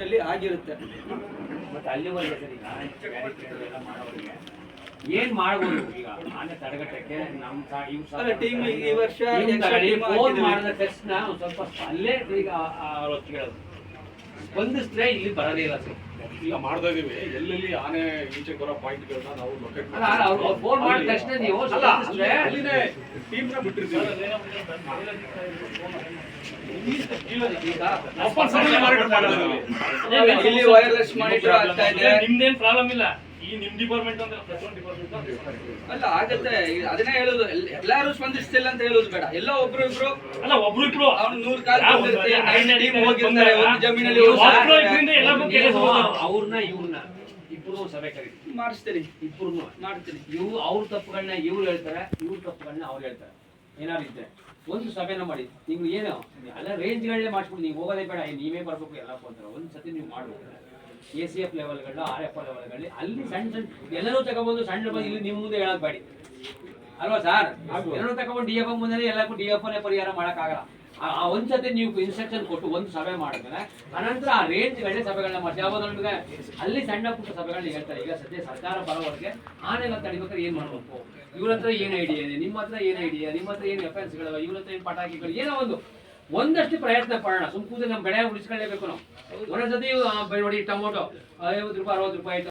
ಅಲ್ಲಿ ಆಗಿರುತ್ತೆ. ಮತ್ತೆ ಅಲ್ಲಿವರೆಗೆ ಸರ್ ಈಗ ಬ್ಯಾರಿಕೇಡ್ ಎಲ್ಲ ಮಾಡೋರಿಗೆ. ಏನ್ ಮಾಡ್ಬೋದು ಈಗ? ಆನೆ ತಡೆಗಟ್ಟಕ್ಕೆ ನಮ್ ಟೀಮ್ ಈ- ವರ್ಷ ಮಾಡಿದ ತಕ್ಷಣ ಸ್ವಲ್ಪ ಅಲ್ಲೇ ಈಗ ಹೊತ್ತಿಗೆ ಹೇಳೋದು ಸ್ಪಂದಿಸಿದ್ರೆ ಇಲ್ಲಿ ಬರೋದೇ ಇಲ್ಲ ಸರ್ ಇಲ್ಲ ಮಾಡ್ತಾ ಇದೀವಿ. ಎಲ್ಲೆಲ್ಲಿ ಆನೆ ಈಚೆ ಬರೋ ಪಾಯಿಂಟ್ಗಳನ್ನ ನಾವು ಲೊಕೇಟ್ ಅಲ್ಲ ಅಲ್ಲ, ಅವ್ರು ಅವ್ರು ಫೋನ್ ಮಾಡಿದ ತಕ್ಷಣ ನೀವು ಅಲ್ಲ ಅಲ್ಲಿನೇ ಬಿಟ್ಟಿರ್ತೀವಿ. ಈಗ ಮಾಡೋದ್ರಲ್ಲಿ ಇಲ್ಲಿ ವೈರ್ಲೆಸ್ ಮಾನಿಟರ್ ಆಗ್ತಾ ಇದೆ. ನಿಮ್ದೇನ್ ಪ್ರಾಬ್ಲಮ್ ಇಲ್ಲ. ಈ ನಿಮ್ ಡಿಪಾರ್ಟ್ಮೆಂಟ್ ಅಂದ್ರೆ ಪ್ರತಿಯೊಂದು ಡಿಪಾರ್ಟ್ಮೆಂಟ್ ಅಲ್ಲ ಆಗತ್ತೆ ಈಗ ಅದನ್ನೇ ಹೇಳುದು ಎಲ್- ಎಲ್ಲಾರು ಸ್ಪಂದಿಸ್ತಿಲ್ಲ ಅಂತ ಹೇಳುದು ಬೇಡ. ಎಲ್ಲ ಒಬ್ರು ಇಬ್ರು ಅಲ್ಲ ಒಬ್ರು ಇಬ್ರು ಅವ್ನು ನೂರ್ ಕಾಲ್ ಯಾವ ಬಂದಿರುತ್ತೆ, ಒಂದು ನೈನ್ ಐದನೇ ಹೋಗಿರ್ತಾರೆ ಒಂದು ಜಮೀನಲ್ಲಿ ಒಬ್ರು ಸಾಕ್ತಾರೆ. ಇಬ್ರಿಂದ ಎಲ್ಲರಿಗೂ ಕೇಳಿ ನೀವು ಹೋಗೋದು. ಅವ್ರನ್ನ ಇವ್ರನ್ನ ಇಬ್ರು ಸಭೆ ಕರೀತೀವಿ ಮಾಡಿಸ್ತೀನಿ. ಇಬ್ರು ಮಾಡ್ತೀನಿ. ಇವು ಅವ್ರ ತಪ್ಪುಗಳನ್ನ ಇವ್ರು ಹೇಳ್ತಾರೆ ಇವ್ರ ತಪ್ಪುಗಳನ್ನ ಅವ್ರು ಹೇಳ್ತಾರೆ. ಏನಾದ್ರು ಇದ್ರೆ ಒಂದು ಸಭೆನ ಮಾಡಿ. ನೀವು ಏನು ಎಲ್ಲ ರೇಂಜ್ಗಳನ್ನೇ ಮಾಡಿಸ್ಬಿಟ್ಟು ನೀವು ಹೋಗೋದೇ ಬೇಡ ಏ, ನೀವೇ ಬರ್ಬೇಕು ಎಲ್ಲ ಅಂತಾರೆ. ಒಂದು ಸತಿ ನೀವು ಮಾಡ್ಬೇಕು. ಎ ಸಿ ಎಫ್ ಲೆವೆಲ್ಗಳು ಆರ್ ಎಫ್ ಲೆವೆಲ್ಗಳಲ್ಲಿ ಅಲ್ಲಿ ಸಣ್ಣ ಸಣ್ಣ ಎಲ್ಲರೂ ತಗೊಬಂದು ಸಣ್ಣ ಬಂದು ಇಲ್ಲಿ ನಿಮ್ಮ ಮುಂದೆ ಹೇಳಕ್ ಬೇಡಿ. ಅಲ್ವಾ ಸರ್ ಎಲ್ಲರೂ ತಗೊಂಡು ಡಿ ಎಫ್ ಮುಂದೆ ಎಲ್ಲಕ್ಕೂ ಡಿ ಎಫ್ ಪರಿಹಾರ ಮಾಡೋಕ್ಕಾಗಲ್ಲ. ಆ ಆ ಒಂದ್ಸತಿ ನೀವು ಇನ್ಸ್ಟ್ರಕ್ಷನ್ ಕೊಟ್ಟು ಒಂದು ಸಭೆ ಮಾಡಿದ್ರೆ ಅನಂತರ ಆ ರೇಂಜ್ಗಳೇ ಸಭೆಗಳನ್ನ ಮಾಡಿ ಯಾವಾಗ ನಮಗೆ ಅಲ್ಲಿ ಸಣ್ಣ ಪುಟ್ಟ ಸಭೆಗಳನ್ನ ಹೇಳ್ತಾರೆ. ಈಗ ಸದ್ಯ ಸರ್ಕಾರ ಬರೋವರೆಗೆ ಆನೆಗಳ ತಡಿಬೇಕಾದ್ರೆ ಏನ್ ಮಾಡ್ಬೇಕು? ಇವ್ರ ಹತ್ರ ಏನ್ ಐಡಿಯಾ ಇದೆ? ನಿಮ್ಮ ಹತ್ರ ಏನ್ ಐಡಿಯಾ ನಿಮ್ಮ ಹತ್ರ ಏನ್ ವೆಪನ್ಸ್ಗಳಿವೆ ಇವ್ರ ಹತ್ರ ಏನ್ ಪಟಾಕಿಗಳು? ಏನೋ ಒಂದು. ಒಂದಷ್ಟು ಪ್ರಯತ್ನ ಪಡೋಣ. ಸುಮ್ ಕೂತು ನಮ್ಮ ಬೆಳೆ ಉಳಿಸ್ಕೊಳ್ಳೇಬೇಕು ನಾವು. ಒಂದೊಂದ್ಸತಿ ಬೆಳವಡಿ ಟೊಮೊಟೊ, ಐವತ್ತು ರೂಪಾಯಿ, ಅರವತ್ತು ರೂಪಾಯಿ